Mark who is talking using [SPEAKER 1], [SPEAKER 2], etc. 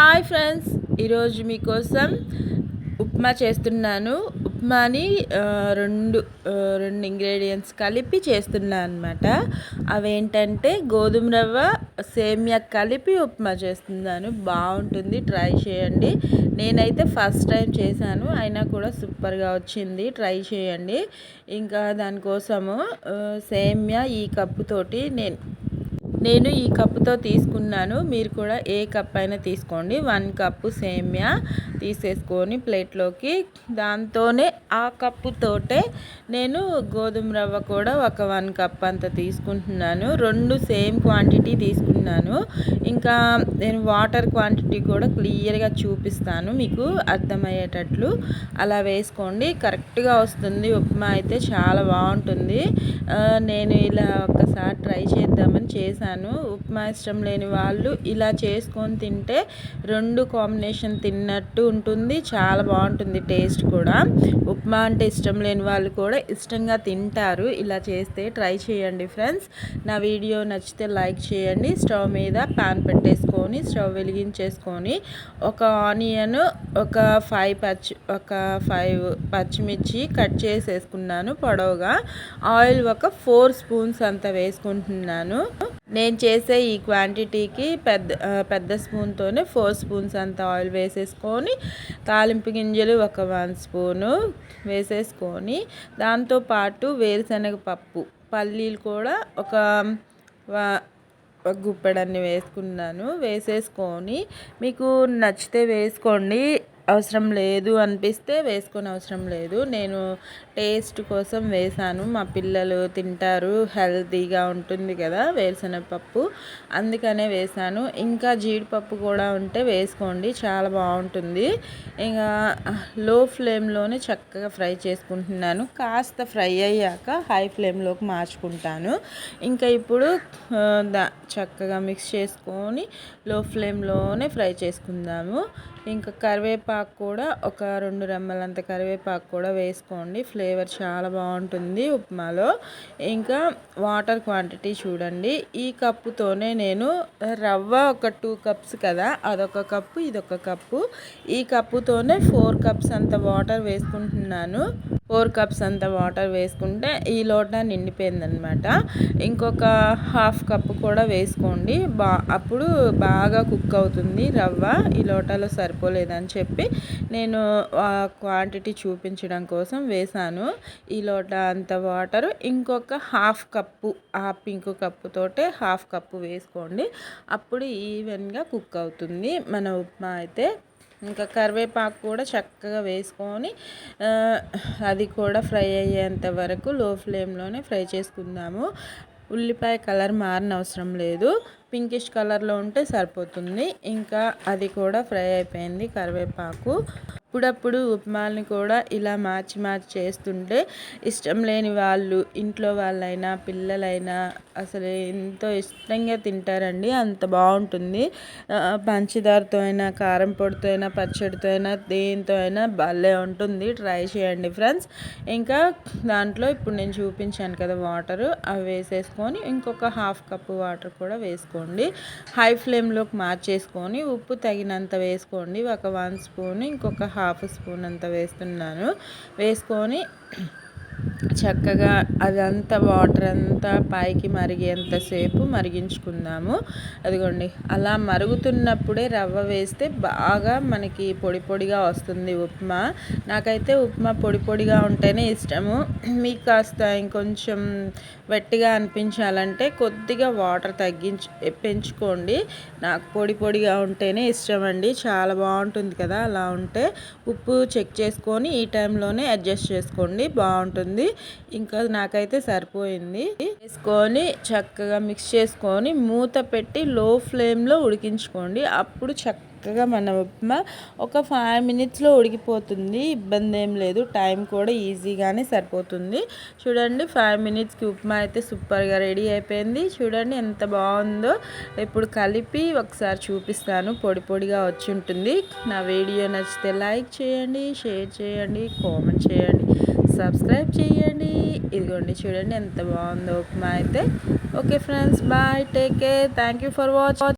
[SPEAKER 1] Hi friends ఈరోజు మీకోసం ఉప్మా చేస్తున్నాను. ఉప్మాని రెండు రెండు ఇంగ్రీడియంట్స్ కలిపి చేస్తున్నాను అనమాట అవేంటంటే గోధుమ రవ్వ సేమియా కలిపి ఉప్మా చేస్తున్నాను. బాగుంటుంది ట్రై చేయండి. నేనైతే ఫస్ట్ టైం చేశాను అయినా కూడా సూపర్గా వచ్చింది. ట్రై చేయండి. ఇంకా దానికోసము సేమియా ఈ కప్పుతోటి నేను నేను ఈ కప్పుతో తీసుకున్నాను. మీరు కూడా ఏ కప్ అయినా తీసుకోండి. వన్ కప్పు సేమ్యా తీసేసుకొని ప్లేట్లోకి. దాంతోనే ఆ కప్పుతోటే నేను గోధుమ రవ్వ కూడా ఒక వన్ కప్ అంత తీసుకుంటున్నాను. రెండు సేమ్ క్వాంటిటీ తీసుకున్నాను. ఇంకా నేను వాటర్ క్వాంటిటీ కూడా క్లియర్గా చూపిస్తాను. మీకు అర్థమయ్యేటట్లు అలా వేసుకోండి. కరెక్ట్గా వస్తుంది. ఉప్మా అయితే చాలా బాగుంటుంది. నేను ఇలా ఒకసారి ట్రై చేద్దామని చేశాను చేశాను. ఉప్మా ఇష్టం లేని వాళ్ళు ఇలా చేసుకొని తింటే రెండు కాంబినేషన్ తిన్నట్టు ఉంటుంది. చాలా బాగుంటుంది టేస్ట్ కూడా. ఉప్మా అంటే ఇష్టం లేని వాళ్ళు కూడా ఇష్టంగా తింటారు. ఇలా చేస్తే ట్రై చేయండి ఫ్రెండ్స్. నా వీడియో నచ్చితే లైక్ చేయండి. స్టవ్ మీద ప్యాన్ పెట్టేసుకొని స్టవ్ వెలిగించేసుకొని ఒక ఆనియన్ ఒక ఫైవ్ పచ్చి ఒక ఫైవ్ పచ్చిమిర్చి కట్ చేసేసుకున్నాను పొడవుగా. ఆయిల్ ఒక ఫోర్ స్పూన్స్ అంత వేసుకుంటున్నాను. నేను చేసే ఈ క్వాంటిటీకి పెద్ద పెద్ద స్పూన్తోనే ఫోర్ స్పూన్స్ అంత ఆయిల్ వేసేసుకొని తాలింపు గింజలు ఒక వన్ స్పూను వేసేసుకొని దాంతోపాటు వేరుశనగ పప్పు పల్లీలు కూడా ఒక గుప్పెడన్ని వేసుకున్నాను. వేసేసుకొని మీకు నచ్చితే వేసుకోండి. అవసరం లేదు అనిపిస్తే వేసుకొని అవసరం లేదు. నేను టేస్ట్ కోసం వేసాను మా పిల్లలు తింటారు హెల్తీగా ఉంటుంది కదా వేరుశనగపప్పు. అందుకనే వేసాను ఇంకా జీడిపప్పు కూడా ఉంటే వేసుకోండి. చాలా బాగుంటుంది. ఇంకా లో ఫ్లేమ్లోనే చక్కగా ఫ్రై చేసుకుంటున్నాను. కాస్త ఫ్రై అయ్యాక హై ఫ్లేమ్లోకి మార్చుకుంటాను. ఇంకా ఇప్పుడు చక్కగా మిక్స్ చేసుకొని లో ఫ్లేమ్లోనే ఫ్రై చేసుకుందాము. ఇంకా కరివేపాకు కూడా ఒక రెండు రెమ్మలంత కరివేపాకు కూడా వేసుకోండి. ఫ్లేవర్ చాలా బాగుంటుంది ఉప్మాలో. ఇంకా వాటర్ క్వాంటిటీ చూడండి. ఈ కప్పుతోనే నేను రవ్వ ఒక టూ కప్స్ కదా అదొక కప్పు ఇదొక కప్పు. ఈ కప్పుతోనే ఫోర్ కప్స్ అంత వాటర్ వేసుకుంటున్నాను. ఫోర్ కప్స్ అంత వాటర్ వేసుకుంటే ఈ లోట నిండిపోయిందనమాట ఇంకొక హాఫ్ కప్ కూడా వేసుకోండి. బా అప్పుడు బాగా కుక్ అవుతుంది రవ్వ. ఈ లోటాలో సరిపోలేదని చెప్పి నేను క్వాంటిటీ చూపించడం కోసం వేసాను ఈ లోట అంత వాటర్. ఇంకొక హాఫ్ కప్పు ఆ పింక్ కప్పుతోటే హాఫ్ కప్పు వేసుకోండి. అప్పుడు ఈవెన్గా కుక్ అవుతుంది. మన ఉప్మా అయితే ఇంకా కరివేపాకు కూడా చక్కగా వేసుకొని అది కూడా ఫ్రై అయ్యేంత వరకు లో ఫ్లేమ్లోనే ఫ్రై చేసుకుందాము. ఉల్లిపాయ కలర్ మారిన అవసరం లేదు. పింకిష్ కలర్లో ఉంటే సరిపోతుంది. ఇంకా అది కూడా ఫ్రై అయిపోయింది కరివేపాకు. అప్పుడప్పుడు ఉప్మాని కూడా ఇలా మార్చి మార్చి చేస్తుంటే ఇష్టం లేని వాళ్ళు ఇంట్లో వాళ్ళైనా పిల్లలైనా అసలు ఎంతో ఇష్టంగా తింటారండి. అంత బాగుంటుంది. పంచదారతో అయినా కారం పొడితో అయినా పచ్చడితో అయినా దేనితో అయినా భలే ఉంటుంది. ట్రై చేయండి ఫ్రెండ్స్. ఇంకా దాంట్లో ఇప్పుడు నేను చూపించాను కదా వాటర్ అవి వేసేసుకొని ఇంకొక హాఫ్ కప్ వాటర్ కూడా వేసుకోండి. హై ఫ్లేమ్లోకి మార్చేసుకొని ఉప్పు తగినంత వేసుకోండి. ఒక వన్ స్పూన్ ఇంకొక హాఫ్ స్పూన్ అంత వేస్తున్నాను. వేసుకొని చక్కగా అదంతా వాటర్ అంతా పైకి మరిగేంతసేపు మరిగించుకుందాము. అదిగోండి అలా మరుగుతున్నప్పుడే రవ్వ వేస్తే బాగా మనకి పొడి పొడిగా వస్తుంది ఉప్మా. నాకైతే ఉప్మా పొడి పొడిగా ఉంటేనే ఇష్టము. మీకు కాస్త ఇంకొంచెం వెట్టిగా అనిపించాలంటే కొద్దిగా వాటర్ తగ్గించి పెంచుకోండి. నాకు పొడి పొడిగా ఉంటేనే ఇష్టం అండి చాలా బాగుంటుంది కదా అలా ఉంటే. ఉప్పు చెక్ చేసుకొని ఈ టైంలోనే అడ్జస్ట్ చేసుకోండి. బాగుంటుంది. ఇంకా నాకైతే సరిపోయింది. వేసుకొని చక్కగా మిక్స్ చేసుకొని మూత పెట్టి లో ఫ్లేమ్లో ఉడికించుకోండి. అప్పుడు చక్క చక్కగా మన ఉప్మా ఒక ఫైవ్ మినిట్స్లో ఉడికిపోతుంది. ఇబ్బంది ఏం లేదు. టైం కూడా ఈజీగానే సరిపోతుంది. చూడండి ఫైవ్ మినిట్స్కి ఉప్మా అయితే సూపర్గా రెడీ అయిపోయింది. చూడండి ఎంత బాగుందో. ఇప్పుడు కలిపి ఒకసారి చూపిస్తాను. పొడి పొడిగా వచ్చి ఉంటుంది. నా వీడియో నచ్చితే లైక్ చేయండి షేర్ చేయండి కామెంట్ చేయండి సబ్స్క్రైబ్ చేయండి. ఇదిగోండి చూడండి ఎంత బాగుందో ఉప్మా అయితే. Okay friends bye take care thank you for watch